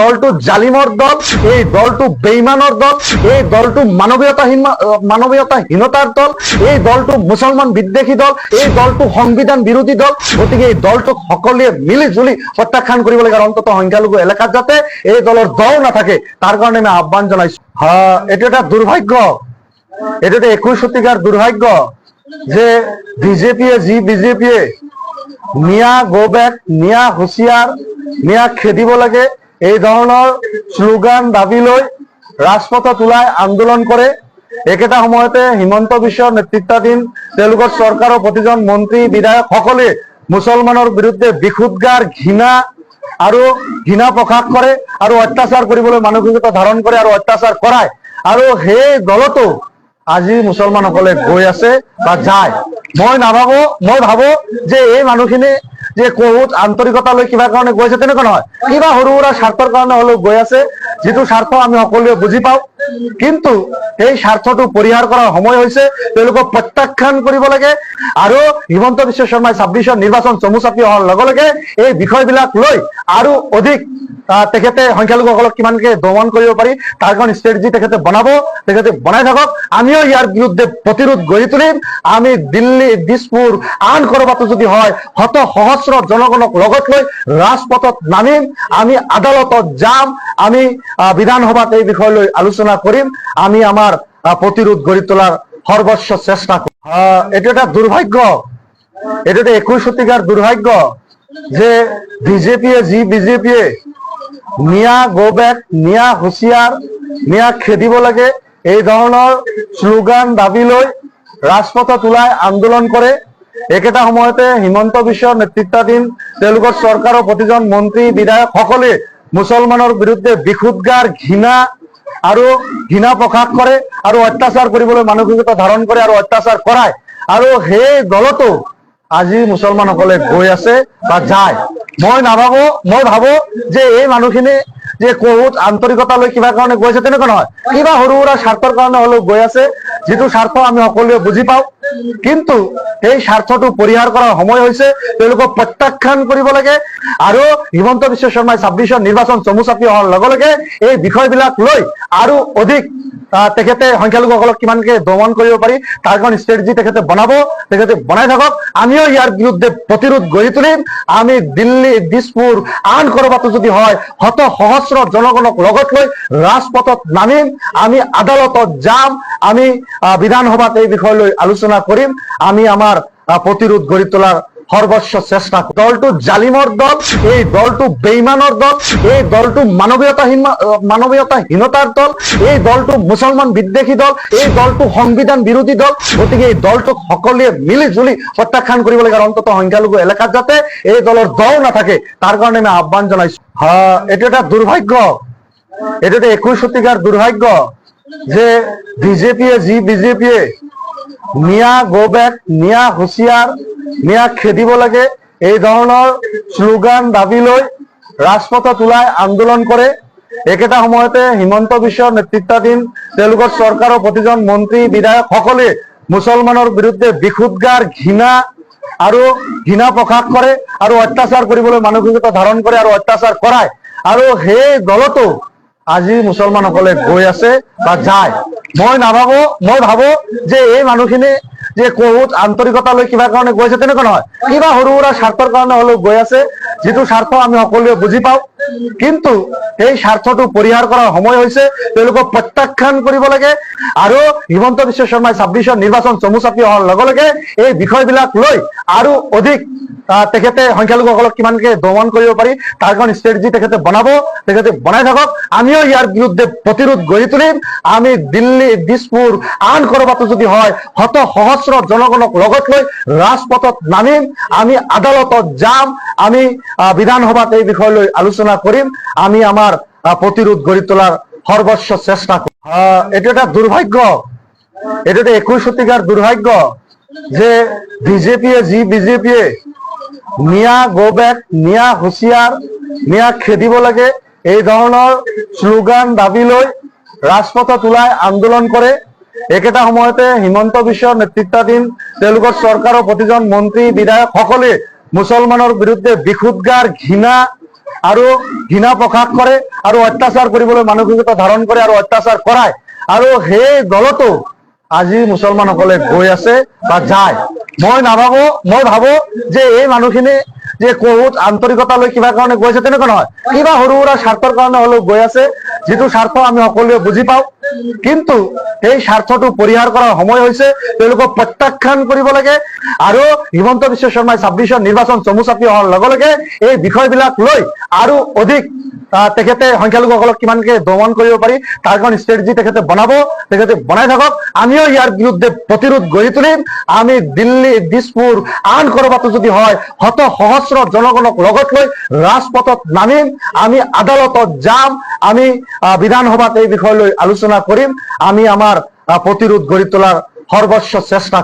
দলটো জালিমৰ দল এই দলটো বেইমানৰ দল এই দলটো মানৱীয়তাহীন মানৱীয়তাহীনতাৰ দল এই দলটো মুছলমান বিদ্বেষী দল এই দলটো সংবিধান বিৰোধী দল গতিকে এই দলটোক সকলোৱে মিলি জুলি প্ৰত্যাখ্যান কৰিব লাগে আৰু অন্ততঃ সংখ্যালঘু এলেকাত যাতে এই দলৰ দল নাথাকে। তাৰ কাৰণে আমি আহ্বান জনাইছো। হা, এইটো এটা দুৰ্ভাগ্য। এইটো এটা একৈশ শতিকাৰ দুৰ্ভাগ্য যে বিজেপিয়ে যি বিজেপিয়ে মিয়া গো বেক মিয়া হুঁচিয়াৰ মিয়া খেদিব লাগে এই ধৰণৰ শ্লোগান দাবি লৈ ৰাজপথত ওলাই আন্দোলন কৰে। একেটা সময়তে হিমন্ত বিশ্বৰ নেতৃত্বাধীন তেওঁলোকৰ চৰকাৰৰ প্ৰতিজন মন্ত্ৰী, বিধায়ক সকলে মুছলমানৰ বিৰুদ্ধে বিশুদ্গাৰ ঘৃণা আৰু ঘৃণা প্ৰকাশ কৰে আৰু অত্যাচাৰ কৰিবলৈ মানসিকতা ধাৰণ কৰে আৰু অত্যাচাৰ কৰায়। আৰু সেই দলতো আজি মুছলমানসকলে গৈ আছে বা যায়। মই নাভাবো, মই ভাবো যে এই মানুহখিনি যে বহুত আন্তৰিকতা লৈ কিবা কাৰণে গৈ আছে তেনেকুৱা নহয়। কিবা সৰু সুৰা স্বাৰ্থৰ কাৰণে হলেও গৈ আছে। যিটো স্বাৰ্থ আমি সকলোৱে বুজি পাওঁ, কিন্তু এই স্বাৰ্থটো পৰিহাৰ কৰাৰ সময় হৈছে, তেওঁলোকক লাগে আৰু হিমন্ত বিশ্ব শৰ্মাই ছাব্বিছৰ নিৰ্বাচন চমু চাপি লগে এই বিষয়বিলাক লৈ আৰু অধিক তেখেতে সংখ্যালঘুসকলক কিমানকে দমন কৰিব পাৰি, তাৰ কাৰণে ষ্ট্ৰেটেজি বনাব, তেখেতে বনাই থাকক। আমিও ইয়াৰ বিৰুদ্ধে প্ৰতিৰোধ গঢ়ি তুলিম। আমি দিল্লী, দিছপুৰ, আন কৰবাতো যদি হয়, শত সহস্ৰ জনগণক লগত লৈ ৰাজপথত নামিম। আমি আদালতত যাম। আমি বিধানসভাত এই বিষয় লৈ আলোচনা কৰিম। আমি আমাৰ প্ৰতিৰোধ গঢ়ি তোলাৰ সৰ্বস্ব চেষ্টা কৰিম। এইটো এটা দুৰ্ভাগ্য। এইটো এটা একৈশ শতিকাৰ দুৰ্ভাগ্য যে বিজেপিয়ে, যি বিজেপিয়ে মিয়া গো বেক মিয়া হুঁচিয়াৰ মিয়া খেদিব লাগে, এই ধৰণৰ শ্লোগান দাবি লৈ ৰাজপথত ওলাই আন্দোলন কৰে। একেটা সময়তে হিমন্ত বিশ্বৰ নেতৃত্বাধীন তেওঁলোকৰ চৰকাৰৰ প্ৰতিজন মন্ত্ৰী, বিধায়ক সকলে মুছলমানৰ বিৰুদ্ধে বিশুদ্গাৰ ঘৃণা আৰু ঘৃণা প্ৰকাশ কৰে আৰু অত্যাচাৰ কৰিবলৈ মানসিকতা ধাৰণ কৰে আৰু অত্যাচাৰ কৰায়। আৰু সেই দলতো আজি মুছলমানসকলে গৈ আছে বা যায়। মই নাভাবো, মই ভাবো যে এই মানুহখিনি যে বহুত আন্তৰিকতা লৈ কিবা কাৰণে গৈ আছে, তেনেকুৱা নহয়। কিবা সৰু সুৰা স্বাৰ্থৰ কাৰণে হলেও গৈ আছে, যিটো স্বাৰ্থ আমি সকলোৱে বুজি পাওঁ। কিন্তু সেই স্বাৰ্থটো পৰিহাৰ কৰাৰ সময় হৈছে, তেওঁলোকক প্ৰত্যাখ্যান কৰিব হিমন্ত বিশ্ব শৰ্মাই ছাব্বিছৰ নিৰ্বাচন চমু চাপি লগে এই বিষয়বিলাক লৈ আৰু অধিক তেখেতে সংখ্যালঘুসকলক কিমানকে দমন কৰিব পাৰি, তাৰ কাৰণে ষ্ট্ৰেটেজি বনাব, তেখেতে বনাই থাকক। আমিও ইয়াৰ বিৰুদ্ধে প্ৰতিৰোধ গঢ়ি তুলিম। আমি দিল্লী, দিছপুৰ, আন কৰবাতো যদি হয় শত সহস্ৰ জনগণক লগত লৈ ৰাজপথত নামিম। আমি আদালতত যাম। আমি বিধানসভাত এই বিষয় আলোচনা কৰিম। আমি আমাৰ প্ৰতিৰোধ গঢ়ি তোলাৰ সৰ্বস্ব চেষ্টা। দলটো জালিমৰ দল, এই দলটো বেইমানৰ দল, এই দলটো মানৱীয়তাহীন মানৱীয়তাহীনতাৰ দল, এই দলটো মুছলমান বিদ্বেষী দল, এই দলটো সংবিধান বিৰোধী দল, গতিকে এই দলটোক সকলোৱে মিলি জুলি প্ৰত্যাখ্যান কৰিব লাগে আৰু অন্ততঃ সংখ্যালঘু এলেকাত যাতে এই দলৰ দল নাথাকে, তাৰ কাৰণে আমি আহ্বান জনাইছো। এইটো এটা দুৰ্ভাগ্য। এইটো এটা একৈশ শতিকাৰ দুৰ্ভাগ্য। যে বিজেপিয়ে, যি বিজেপিয়ে মিয়া গো বেক মিয়া হুঁচিয়াৰ, মিয়া খেদিব লাগে, এই ধৰণৰ শ্লোগান দাবি লৈ ৰাজপথত ওলাই আন্দোলন কৰে। একেটা সময়তে হিমন্ত বিশ্বৰ নেতৃত্বাধীন তেওঁলোকৰ চৰকাৰৰ প্ৰতিজন মন্ত্ৰী, বিধায়ক সকলে মুছলমানৰ বিৰুদ্ধে বিশুদ্গাৰ ঘৃণা আৰু ঘৃণা প্ৰকাশ কৰে আৰু অত্যাচাৰ কৰিবলৈ মানসিকতা ধাৰণ কৰে আৰু অত্যাচাৰ কৰায়। আৰু সেই দলতো আজি মুছলমানসকলে গৈ আছে বা যায়। মই নাভাবো, মই ভাবো যে এই মানুহখিনি যে বহুত আন্তৰিকতা লৈ কিবা কাৰণে গৈ আছে তেনেকুৱা নহয়। কিবা সৰু সুৰা স্বাৰ্থৰ কাৰণে হলেও গৈ আছে। যিটো স্বাৰ্থ আমি সকলোৱে বুজি পাওঁ। কিন্তু সেই স্বাৰ্থটো পৰিহাৰ কৰাৰ সময় হৈছে। তেওঁলোকক লাগে আৰু হিমন্ত বিশ্ব শৰ্মাই ছাব্বিছৰ নিৰ্বাচন চমু চাপি লগে এই বিষয়বিলাক লৈ আৰু অধিক তেখেতে সংখ্যালঘুসকলক কিমানকে দমন কৰিব পাৰি, তাৰ কাৰণে ষ্ট্ৰেটেজি তেখেতে বনাব, তেখেতে বনাই থাকক। আমিও ইয়াৰ বিৰুদ্ধে প্ৰতিৰোধ গঢ়ি তুলিম। আমি দিল্লী, দিছপুৰ, আন কৰবাতো যদি হয়, শত সহস্ৰ জনগণক লগত লৈ ৰাজপথত নামিম। আমি আদালতত যাম। আমি বিধানসভাত এই বিষয় লৈ আলোচনা কৰিম আমি আমাৰ আহ, প্ৰতিৰোধ গঢ়ি তোলাৰ সৰ্বস্ব চেষ্টা এইটো এটা দুৰ্ভাগ্য এইটো এটা একৈশ শতিকাৰ দুৰ্ভাগ্য যে বিজেপিয়ে যি বিজেপিয়ে মিয়া গো মিয়া হুঁচিয়াৰ মিয়া খেদিব লাগে এই ধৰণৰ শ্লোগান দাবি লৈ ৰাজপথত ওলাই আন্দোলন কৰে। একেটা সময়তে হিমন্ত বিশ্বৰ নেতৃত্বাধীন তেওঁলোকৰ চৰকাৰৰ প্ৰতিজন মন্ত্ৰী বিধায়ক সকলে মুছলমানৰ বিৰুদ্ধে বিশুদ্গাৰ ঘৃণা আৰু ঘৃণা প্রকাশ করে, আরও অত্যাচাৰ কৰিবলৈ মানসিকতা ধারণ করে আরও অত্যাচার কৰায়। আৰু সেই দলতো আজি মুছলমানসকলে গৈ আছে বা যায়। মই নাভাবো, মই ভাবো যে এই মানুহখিনি যে বহুত আন্তৰিকতা লৈ কিবা কাৰণে গৈছে তেনেকুৱা নহয়। কিবা সৰু সুৰা স্বাৰ্থৰ কাৰণে হলেও গৈ আছে। যিটো স্বাৰ্থ আমি সকলোৱে বুজি পাওঁ, কিন্তু সেই স্বাৰ্থটো পৰিহাৰ কৰাৰ সময় হৈছে, তেওঁলোকক প্ৰত্যাখ্যান কৰিব লাগে, আৰু হিমন্ত বিশ্ব শৰ্মাই ছাব্বিছৰ নিৰ্বাচন চমু চাপি অহাৰ এই বিষয়বিলাক লৈ আৰু অধিক তেখেতে সংখ্যালঘুসকলক কিমানকে দমন কৰিব পাৰি, তাৰ কাৰণে ষ্ট্ৰেটেজি তেখেতে বনাব, তেখেতে বনাই থাকক। আমিও ইয়াৰ বিৰুদ্ধে প্ৰতিৰোধ গঢ়ি তুলিম। আমি দিল্লী, দিছপুৰ, আন কৰবাতো যদি হয় শত সহস্ৰ জনগণক লগত লৈ ৰাজপথত নামিম। আমি আদালতত যাম। আমি বিধানসভাত এই বিষয় আলোচনা কৰিম। আমি আমাৰ প্ৰতিৰোধ গঢ়ি তোলাৰ সৰ্বস্ব চেষ্টা